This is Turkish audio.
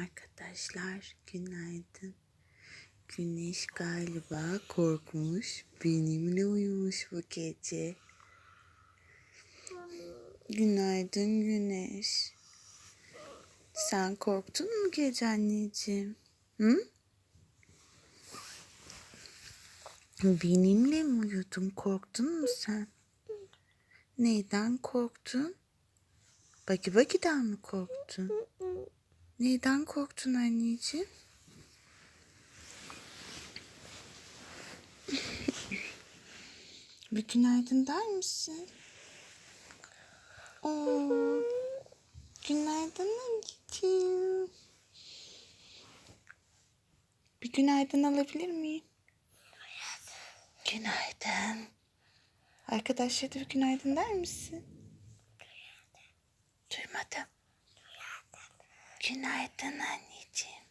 Arkadaşlar günaydın. Güneş galiba korkmuş. Benimle uyumuş bu gece. Günaydın Güneş. Sen korktun mu gece anneciğim? Hı? Benimle mi uyudun? Korktun mu sen? Neyden korktun? Baki Baki'den mi korktun? Neyden korktun anneciğim? Bir günaydın der misin? Oo, günaydın anneciğim. Bir günaydın alabilir miyim? Günaydın. Arkadaşlara da bir günaydın der misin? Duymadım. Günaydın anneciğim.